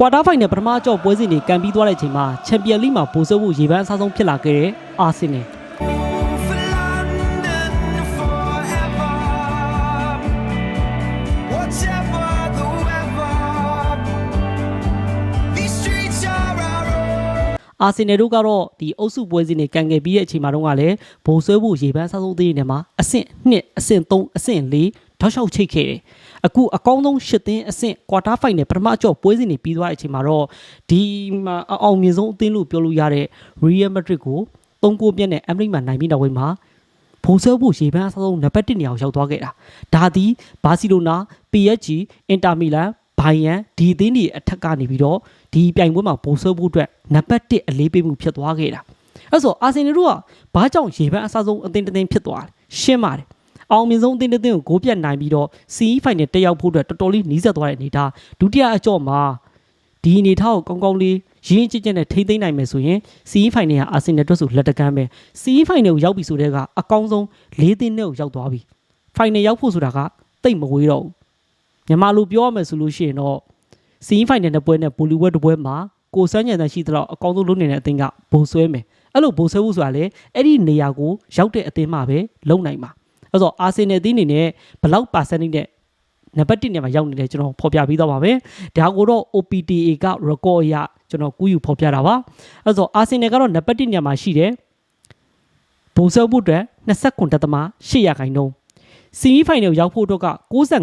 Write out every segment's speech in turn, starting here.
ကွာတားဖိုင်နယ်ပထမအကြော့ပွဲစဉ်တွေကန်ပြီးသွားတဲ့အချိန်မှာချန်ပီယံလိမှာပိုဆိုးဖို့ရေပန်းအစားဆုံးဖြစ်လာခဲ့တဲ့အာဆင်နယ် For London forever. Whatever the weather, these streets are our own. အာဆင်နယ်တို့ကတော့ဒီအုပ်စုပွဲစဉ်တွေကန်ခဲ့ပြီးတဲ့အချိန်မှာတော့ကလည်းဘိုဆွဲဖို့ရေပန်းအစားဆုံးသေးတဲ့နေရာမှာအဆင့်1အဆင့်3အဆင့်4 ထောက်လျှောက်ချိတ်ခဲ့တယ်အခုအကောင်းဆုံး၈သင်းအဆင့်ကွာတားဖိုင်နယ်ပထမအကြော့ပွဲစဉ်တွေပြီးသွားတဲ့အချိန်မှာတော့ဒီမှာအအောင်မြင်ဆုံးအသင်းလို့ပြောလို့ရတဲ့ Real Madrid ကို၃ဂိုးပြတ်နဲ့အမရိမှာနိုင်ပြီးနောက်ပိုင်းမှာဘိုးဆဲဖို့ရေပန်းအစားဆုံးနံပါတ်1နေရာကိုရောက်သွားခဲ့တာဒါသည်ဘာစီလိုနာ PSG အင်တာမီလန်ဘိုင်ယန်ဒီအသင်းတွေအထက်ကနေပြီးတော့ဒီပြိုင်ပွဲမှာဘိုးဆဲဖို့အတွက်နံပါတ်1အလေးပေးမှုဖြစ်သွားခဲ့တာအဲ့ဆိုအာဆင်နယ်တို့ကဘာကြောင့်ရေပန်းအစားဆုံးအသင်းတစ်သင်းဖြစ်သွားလဲရှင်းပါတယ် အောင်မြင်ဆုံးအသင်းတစ်သင်းကိုဂိုးပြတ်နိုင်ပြီးတော့ CE final တက်ရောက်ဖို့အတွက်တော်တော်လေးနီးစပ်သွားတဲ့အနေဒါဒုတိယအကြော့မှာဒီအနေထားကိုကောင်းကောင်းလေးရင်းရင်းချစ်ချစ်နဲ့ထိမ့်သိမ်းနိုင်မယ်ဆိုရင် CE final ကအာဆင်နယ်အတွက်ဆိုလက်တကမ်းပဲ CE final ကိုရောက်ပြီဆိုတဲ့ကအကောင်းဆုံး၄သင်းနဲ့ကိုရောက်သွားပြီ final ရောက်ဖို့ဆိုတာကတိတ်မဝေးတော့ဘူးမြန်မာလိုပြောရမယ်ဆိုလို့ရှိရင်တော့ CE final နဲ့ပွဲနဲ့ဘူလီဝက်တစ်ပွဲမှာကိုစန်းညံတန်ရှိသလောက်အကောင်းဆုံးလုပ်နေတဲ့အသင်းကဘိုဆွဲမယ်အဲ့လိုဘိုဆွဲဖို့ဆိုတာလေအဲ့ဒီနေရာကိုရောက်တဲ့အသင်းမှပဲလုံနိုင်မှာ အဲ့တော့အာဆင်နယ်အသင်းအနေနဲ့ဘယ်လောက်ပါစနိနဲ့နံပါတ်1နေရာမှာရောက်နေတယ်ကျွန်တော်ဖော်ပြပြီးတော့ပါပဲဒါကိုတော့ OPTA က record အရကျွန်တော်ကူးယူဖော်ပြတာပါအဲ့တော့အာဆင်နယ်ကတော့နံပါတ်1နေရာမှာရှိတယ်ဘိုဆွဲဖို့အတွက်29.8ရာခိုင်နှုန်းစီမီဖိုင်နယ်ရောက်ဖို့အတွက်က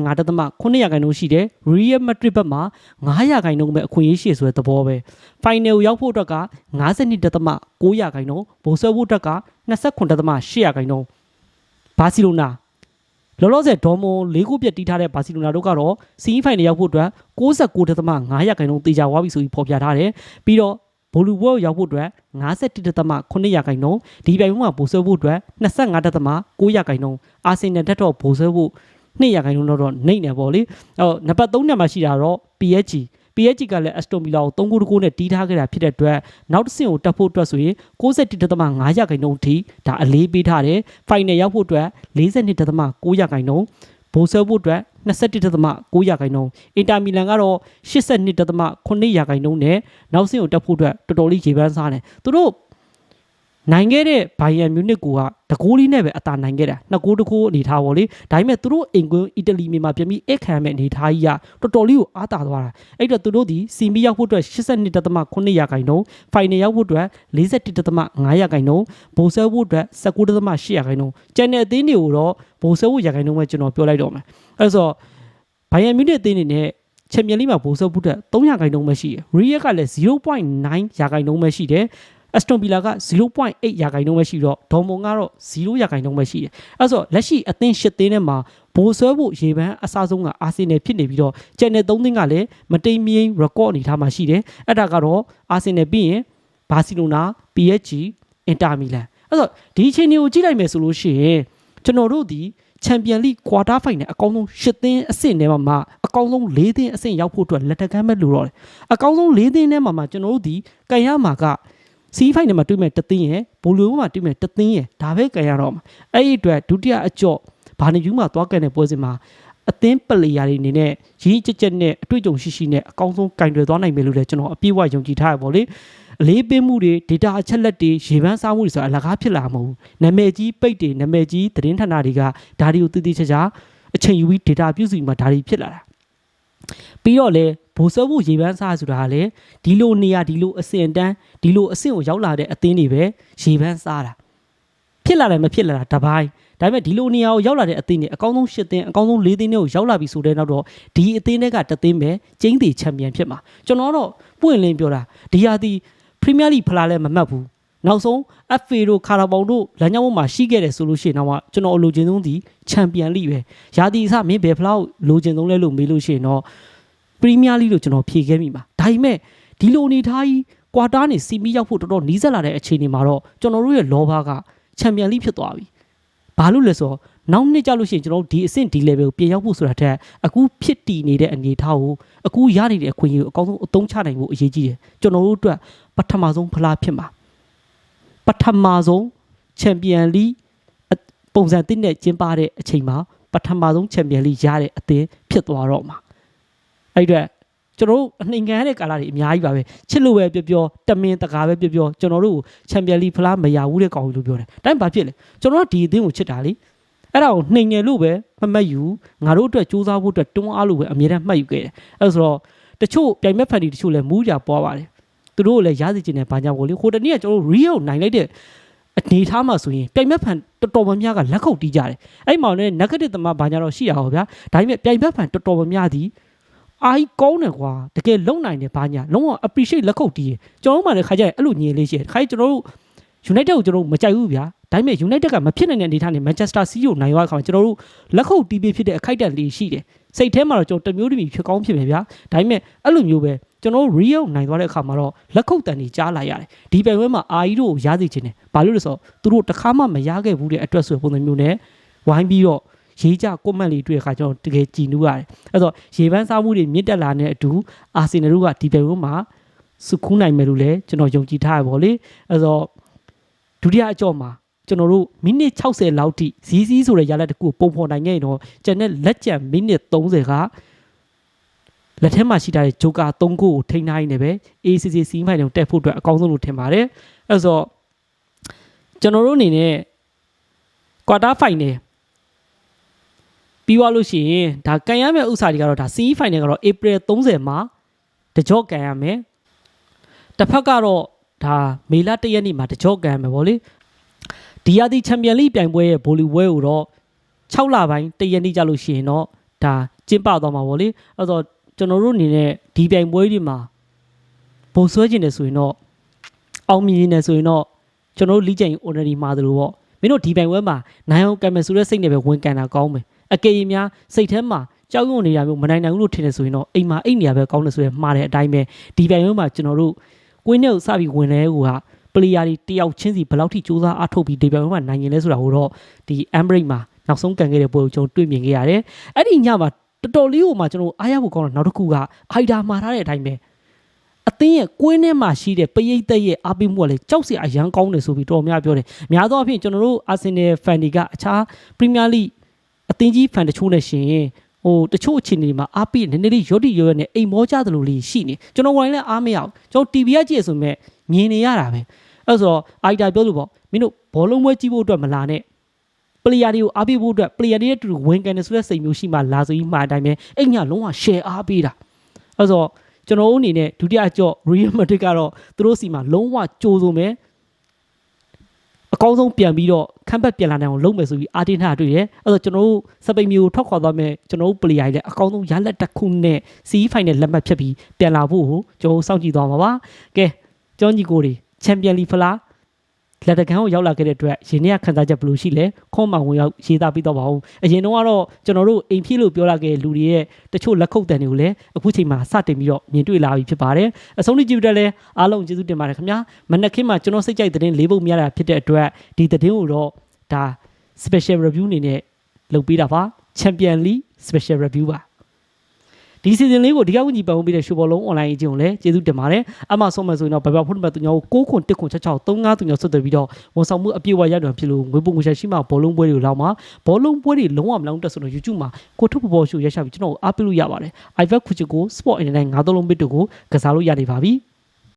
65.9ရာခိုင်နှုန်းရှိတယ်။ Real Madrid ဘက်မှာ9ရာခိုင်နှုန်းပဲအခွင့်အရေးရှိဆိုတဲ့သဘောပဲ။ Final ရောက်ဖို့အတွက်က52.9ရာခိုင်နှုန်းဘိုဆွဲဖို့အတွက်က29.8ရာခိုင်နှုန်း ဘာစီလိုနာလောလောဆယ်ဒေါ်မွန်၄ခုပြတ်တီးထားတဲ့ဘာစီလိုနာတို့ကတော့စီမီဖိုင်နယ်ရောက်ဖို့အတွက်69.5ရာခိုင်နှုန်းတေချာသွားပြီဆိုပြီးဖော်ပြထားတယ်။ပြီးတော့ဘိုလူဘောရောက်ဖို့အတွက်51.9ရာခိုင်နှုန်းဒီပြိုင်ပွဲမှာဘိုဆွဲဖို့အတွက်25.9ရာခိုင်နှုန်းအာဆင်နယ်တက်တော့ဘိုဆွဲဖို့2ရာခိုင်နှုန်းတော့နှိမ့်နေပေါ့လေအော်နံပါတ်3ညမှာရှိတာတော့ PSG PSG ကလည်း Aston Villa ကို3ဂိုးတကိုးနဲ့တီးထားခဲ့တာဖြစ်တဲ့အတွက်နောက်တစ်ဆင့်ကိုတက်ဖို့အတွက်ဆိုရင်61.5ရာခိုင်နှုန်းထိဒါအလေးပေးထားတယ်။ Final ရောက်ဖို့အတွက်42.9ရာခိုင်နှုန်းဘိုဆဲဖို့အတွက်21.9ရာခိုင်နှုန်းအင်တာမီလန်ကတော့82.9ရာခိုင်နှုန်းနဲ့နောက်ဆင့်ကိုတက်ဖို့အတွက်တော်တော်လေးရေပန်းစားတယ်သူတို့ နိုင်ခဲ့တဲ့ဘိုင်ယန်မြူနစ်ကိုကတကိုးလေးနဲ့ပဲအသာနိုင်ခဲ့တာနှစ်ကိုးတကိုးအနေထားပေါ့လေဒါပေမဲ့သူတို့အင်ကွင်းအီတလီမြေမှာပြန်ပြီးအခခံမဲ့အနေထားကြီးကတော်တော်လေးကိုအားတာသွားတာအဲ့တော့သူတို့ဒီစီမီရောက်ဖို့အတွက်82.9ရာခိုင်နှုန်းဖိုင်နယ်ရောက်ဖို့အတွက်41.5ရာခိုင်နှုန်းဘိုဆဲဖို့အတွက်19.8ရာခိုင်နှုန်းကျန်တဲ့အသင်းတွေကိုတော့ဘိုဆဲဖို့ရာခိုင်နှုန်းပဲကျွန်တော်ပြောလိုက်တော့မယ်အဲ့ဆိုဘိုင်ယန်မြူနစ်အသင်းတွေနဲ့ချန်ပီယံလိမှာဘိုဆဲဖို့အတွက်3ရာခိုင်နှုန်းပဲရှိတယ်ရီယက်ကလည်း0.9ရာခိုင်နှုန်းပဲရှိတယ် အက်စတွန်ဗီလာက0.8ရာခိုင်နှုန်းပဲရှိတော့ဒေါ်မွန်ကတော့0ရာခိုင်နှုန်းပဲရှိတယ်။အဲဆိုလက်ရှိအသင်း၈သင်းထဲမှာဘိုဆွဲဖို့ရေပန်းအစားဆုံးကအာဆင်နယ်ဖြစ်နေပြီးတော့ကျန်တဲ့၃သင်းကလည်းမတိမ်မြင်း record အနေထားမှာရှိတယ်။အဲ့ဒါကတော့အာဆင်နယ်ပြီးရင်ဘာစီလိုနာ PSG အင်တာမီလန်။အဲဆိုဒီအချိန်တွေကိုကြည့်လိုက်မယ်ဆိုလို့ရှိရင်ကျွန်တော်တို့ဒီချန်ပီယံလိကွာတာဖိုင်နယ်အကောင်းဆုံး၈သင်းအဆင့်ထဲမှာမှအကောင်းဆုံး၄သင်းအဆင့်ရောက်ဖို့အတွက်လက်တကမ်းပဲလိုတော့တယ်။အကောင်းဆုံး၄သင်းထဲမှာမှကျွန်တော်တို့ဒီကန်ရမှာက စီးဖိုင်နယ်မှာတွေ့မဲ့တသင်းရယ်ဘိုလိုမှာတွေ့မဲ့တသင်းရယ်ဒါပဲကြံရတော့မှာအဲ့ဒီအတွက်ဒုတိယအကြော့ဘာနေယူမှာသွားကန်တဲ့ပွဲစဉ်မှာအသင်းပလေယာတွေအနေနဲ့ရင်းကြက်ကြက်နဲ့အတွေ့အကြုံရှိရှိနဲ့အကောင်းဆုံးကင်တွယ်သွားနိုင်မယ်လို့လည်းကျွန်တော်အပြည့်အဝယုံကြည်ထားရပါလေအလေးပေးမှုတွေ data အချက်လက်တွေရေပန်းစားမှုတွေဆိုတာအလကားဖြစ်လာမှာမဟုတ်ဘူးနာမည်ကြီးပိတ်တွေနာမည်ကြီးသတင်းဌာနတွေကဒါတွေကိုတည်တည်ချာချာအချိန်ယူပြီး data ပြုစုပြီးမှဒါတွေဖြစ်လာတာပြီးတော့လေ ဘိုးစောဖို့ရေပန်းစားဆိုတာကလေဒီလိုနေရာဒီလိုအစင်တန်းဒီလိုအဆင့်ကိုရောက်လာတဲ့အသင်းတွေပဲရေပန်းစားတာဖြစ်လာတယ်မဖြစ်လာတာတပိုင်းဒါပေမဲ့ဒီလိုနေရာကိုရောက်လာတဲ့အသင်းတွေအကောင်းဆုံး၈သင်းအကောင်းဆုံး၄သင်းတွေကိုရောက်လာပြီဆိုတဲ့နောက်တော့ဒီအသင်းတွေကတစ်သင်းပဲကျင်းသေးချန်ပီယံဖြစ်မှာကျွန်တော်တော့ပွင့်လင်းပြောတာဒီဟာဒီပရီးမီးယားလိဖလားလည်းမမှတ်ဘူးနောက်ဆုံး FA တို့ခါရာဘောင်တို့လမ်းကြောင်းပေါ်မှာရှိခဲ့တယ်ဆိုလို့ရှိရင်တော့ကျွန်တော်အလိုချင်ဆုံးဒီချန်ပီယံလိပဲယာတီအစမင်းဘယ်ဖလားကိုလိုချင်ဆုံးလဲလို့မေးလို့ရှိရင်တော့ ပရီးမီးယားလိလို့ကျွန်တော်ဖြေခဲ့မိပါဒါပေမဲ့ဒီလိုအနေထားကြီးကွာတားနေစီမီရောက်ဖို့တော်တော်နီးစပ်လာတဲ့အခြေအနေမှာတော့ကျွန်တော်တို့ရဲ့လောဘကချန်ပီယံလိဖြစ်သွားပြီဘာလို့လဲဆိုတော့နောက်နှစ်ကြလို့ရှိရင်ကျွန်တော်တို့ဒီအဆင့်ဒီ level ကိုပြင်ရောက်ဖို့ဆိုတာထက်အခုဖြစ်တည်နေတဲ့အနေအထားကိုအခုရနေတဲ့အခွင့်အရေးကိုအကောင်းဆုံးအသုံးချနိုင်ဖို့အရေးကြီးတယ်ကျွန်တော်တို့အတွက်ပထမဆုံးဖလားဖြစ်မှာပထမဆုံးချန်ပီယံလိပုံစံတစ်နဲ့ကျင်းပတဲ့အချိန်မှာပထမဆုံးချန်ပီယံလိရတဲ့အသင်းဖြစ်သွားတော့မှာ အဲ့အတွက်ကျွန်တော်တို့အနှိမ်ခံရတဲ့ကာလတွေအများကြီးပါပဲချစ်လို့ပဲပြောပြောတမင်တကာပဲပြောပြောကျွန်တော်တို့ချန်ပီယံလိဖလားမရဘူးတဲ့ကောင်ကြီးလို့ပြောတယ်ဒါပေမဲ့ဘာဖြစ်လဲကျွန်တော်တို့ဒီအသင်းကိုချစ်တာလေအဲ့ဒါကိုနှိမ်ငယ်လို့ပဲမမှတ်ယူငါတို့အတွက်စူးစမ်းဖို့အတွက်တွန်းအားလို့ပဲအမြဲတမ်းမှတ်ယူခဲ့တယ်အဲ့ဆိုတော့တချို့ပြိုင်မဲ့ဖန်တီတချို့လည်းမူးကြပွားပါတယ်သူတို့ကိုလည်းရစီချင်တယ်ဘာကြောင့်ကိုလေဟိုတနေ့ကကျွန်တော်တို့ real နိုင်လိုက်တဲ့အနေထားမှာဆိုရင်ပြိုင်မဲ့ဖန်တော်တော်များများကလက်ခုပ်တီးကြတယ်အဲ့မှာလည်း negative သမားဘာညာတော့ရှိရအောင်ဗျာဒါပေမဲ့ပြိုင်မဲ့ဖန်တော်တော်များများဒီ အာကြီးကောင်းတယ်ကွာတကယ်လုံနိုင်တယ်ဘာညာလုံးဝ appreciate လက်ခုပ်တီးရကျွန်တော်တို့မှလည်းခါကြရအဲ့လိုညင်လေးရှိတယ်ခါကျွန်တော်တို့ United ကိုကျွန်တော်တို့မကြိုက်ဘူးဗျာဒါပေမဲ့ United ကမဖြစ်နိုင်တဲ့အနေထားနဲ့ Manchester City ကိုနိုင်သွားတဲ့အခါမှာကျွန်တော်တို့လက်ခုပ်တီးပေးဖြစ်တဲ့အခိုက်အတန့်လေးရှိတယ်စိတ်ထဲမှာတော့ကျွန်တော်တစ်မျိုးတစ်မျိုးဖြစ်ကောင်းဖြစ်မယ်ဗျာဒါပေမဲ့အဲ့လိုမျိုးပဲကျွန်တော်တို့ real နိုင်သွားတဲ့အခါမှာတော့လက်ခုပ်တန်တွေကြားလာရတယ်ဒီပိုင်ဝဲမှာအာကြီးတို့ကိုရားစီခြင်းတယ်ဘာလို့လဲဆိုတော့သူတို့တစ်ခါမှမရခဲ့ဘူးတဲ့အတွက်ဆိုတဲ့ပုံစံမျိုးနဲ့ဝိုင်းပြီးတော့ ရေးကြကွန်မန့်လေးတွေ့တဲ့အခါကျွန်တော်တကယ်ကြည်နူးရတယ်အဲ့တော့ရေပန်းစားမှုတွေမြင့်တက်လာတဲ့အတူအာဆင်နယ်တို့ကဒီပိုင်ဝဲမှာစုခူးနိုင်မယ်လို့လည်းကျွန်တော်ယုံကြည်ထားရပါလေအဲ့တော့ဒုတိယအကြော့မှာကျွန်တော်တို့မိနစ်60လောက်ထိဇီးဇီးဆိုတဲ့ရလက်တစ်ခုကိုပုံဖော်နိုင်ခဲ့ရင်တော့ကျန်တဲ့လက်ကျန်မိနစ်30ကလက်ထဲမှာရှိထားတဲ့ဂျိုကာ3ခုကိုထိန်းထားရင်းနဲ့ပဲ ACC စီးမိုင်တွေတက်ဖို့အတွက်အကောင်းဆုံးလို့ထင်ပါတယ်အဲဆိုတော့ကျွန်တော်တို့အနေနဲ့ quarter final ပြီးသွားလို့ရှိရင်ဒါကန်ရမယ့်ဥစ္စာတွေကတော့ဒါ CE final ကတော့ April 30မှာတကြော့ကန်ရမယ်တစ်ဖက်ကတော့ဒါမေလ1ရက်နေ့မှာတကြော့ကန်ရမယ်ဗောလေဒီယာဒီချန်ပီယံလိပြိုင်ပွဲရဲ့ဗိုလ်လီပွဲကိုတော့6လပိုင်း1ရက်နေ့ကြလို့ရှိရင်တော့ဒါကျင်းပသွားမှာဗောလေအဲ့တော့ကျွန်တော်တို့အနေနဲ့ဒီပြိုင်ပွဲတွေမှာဘုံဆွဲခြင်းတယ်ဆိုရင်တော့အောင်မြင်နေဆိုရင်တော့ကျွန်တော်တို့လီကျိန် ordinary မှာသလိုပေါ့မင်းတို့ဒီပြိုင်ပွဲမှာနိုင်အောင်ကံမယ်ဆိုတဲ့စိတ်နဲ့ပဲဝင်ကန်တာကောင်းမယ် အကယ်၍များစိတ်ထဲမှာကြောက်ရွံ့နေတာမျိုးမနိုင်နိုင်ဘူးလို့ထင်နေဆိုရင်တော့အိမ်မှာအိတ်နေရပဲကောင်းတယ်ဆိုရင်မှားတဲ့အတိုင်းပဲဒီပြိုင်ပွဲမှာကျွန်တော်တို့ကွင်းထဲကိုစပြီးဝင်လဲဟိုဟာပလေယာတွေတယောက်ချင်းစီဘယ်လောက်ထိစူးစမ်းအားထုတ်ပြီးဒီပြိုင်ပွဲမှာနိုင်ရင်လဲဆိုတာကိုတော့ဒီ Embrace မှာနောက်ဆုံးကန်ခဲ့တဲ့ပွဲကိုကျွန်တော်တွေ့မြင်ခဲ့ရတယ်အဲ့ဒီညမှာတော်တော်လေးဟိုမှာကျွန်တော်အားရဖို့ကောင်းတာနောက်တစ်ခုကအိုက်ဒါမှာထားတဲ့အတိုင်းပဲအသင်းရဲ့ကွင်းထဲမှာရှိတဲ့ပရိသတ်ရဲ့အားပေးမှုကလည်းကြောက်စရာအရန်ကောင်းတယ်ဆိုပြီးတော်တော်များပြောတယ်များသောအားဖြင့်ကျွန်တော်တို့အာဆင်နယ်ဖန်တွေကအခြားပရီးမီးယားလိ အသင်းကြီးဖန်တချို့နဲ့ရှင်ဟိုတချို့အခြေအနေတွေမှာအားပေးနည်းနည်းလေးရော့တိရော့ရနဲ့အိမ်မောကြသလိုလေးရှိနေကျွန်တော်ဝင်လည်းအားမရအောင်ကျွန်တော် TV ကကြည့်ရဆိုမဲ့မြင်နေရတာပဲအဲ့ဆိုတော့အိုက်တာပြောလို့ပေါ့မင်းတို့ဘောလုံးပွဲကြည့်ဖို့အတွက်မလာနဲ့ပလေယာတွေကိုအားပေးဖို့အတွက်ပလေယာတွေရဲ့တူတူဝင်ကန်နေဆိုတဲ့စိတ်မျိုးရှိမှလာဆိုကြီးမှာအတိုင်းပဲအဲ့ညလုံးဝ share အားပေးတာအဲ့ဆိုတော့ကျွန်တော်တို့အနေနဲ့ဒုတိယအကြော့ Real Madrid ကတော့သူတို့စီမှာလုံးဝကြိုးစုံမယ် အကောင်းဆုံးပြန်ပြီးတော့ခန့်ဘက်ပြန်လာနိုင်အောင်လုပ်မယ်ဆိုပြီးအာတင်ထားတွေ့တယ်အဲ့တော့ကျွန်တော်တို့စပိန်မျိုးထောက်ခွာသွားမယ်ကျွန်တော်တို့ player တွေလည်းအကောင်းဆုံးရလက်တစ်ခုနဲ့ CE final လက်မှတ်ဖြတ်ပြီးပြန်လာဖို့ကိုကျွန်တော်တို့စောင့်ကြည့်သွားမှာပါကဲကျောင်းကြီးကိုတွေချန်ပီယံလီဖလား လက်တကန်းကိုရောက်လာခဲ့တဲ့အတွက်ရင်းနှီးခန်းစားချက်ဘယ်လိုရှိလဲခွန်မောင်ဝင်ရောက်ရေးသားပြီးတော့ပါအောင်အရင်တော့ကတော့ကျွန်တော်တို့အိမ်ဖြစ်လို့ပြောလာခဲ့တဲ့လူတွေရဲ့တချို့လက်ခုပ်တန်တွေကိုလည်းအခုချိန်မှာစတင်ပြီးတော့မြင်တွေ့လာပြီဖြစ်ပါတယ်အဆုံးထိကြည့်ပြီးတော့လည်းအားလုံးကျေးဇူးတင်ပါတယ်ခင်ဗျာမနက်ခင်းမှာကျွန်တော်စိတ်ကြိုက်တဲ့သတင်းလေးပုတ်များတာဖြစ်တဲ့အတွက်ဒီသတင်းကိုတော့ဒါ special review အနေနဲ့လုပ်ပေးတာပါ Champion League special review ပါ ဒီ season လေးကိုဒီကဝင်းကြီးပံ့ပိုးပေးတဲ့ရှူဘောလုံး online အကျဉ်းကိုလည်းကျေးဇူးတင်ပါတယ်အမှဆုံးမယ်ဆိုရင်တော့ဘယ်ဘဖုန်းနံပါတ်သူ nhau ကို6ခွန်1ခွန်66 35သူ nhau ဆွတ်သွယ်ပြီးတော့ဝန်ဆောင်မှုအပြည့်အဝရတော့ဖြစ်လို့ငွေပုံငွေချက်ရှိမှဘောလုံးပွဲတွေကိုလောက်မှာဘောလုံးပွဲတွေလုံးဝမလောင်းတက်ဆိုတော့ YouTube မှာကိုထုတ်ဘောရှူရရှိပြီးကျွန်တော်အားပေးလို့ရပါတယ် iVac ခုချကို Sport Internet 9သုံးလုံးဘစ်တို့ကိုကစားလို့ရနေပါပြီ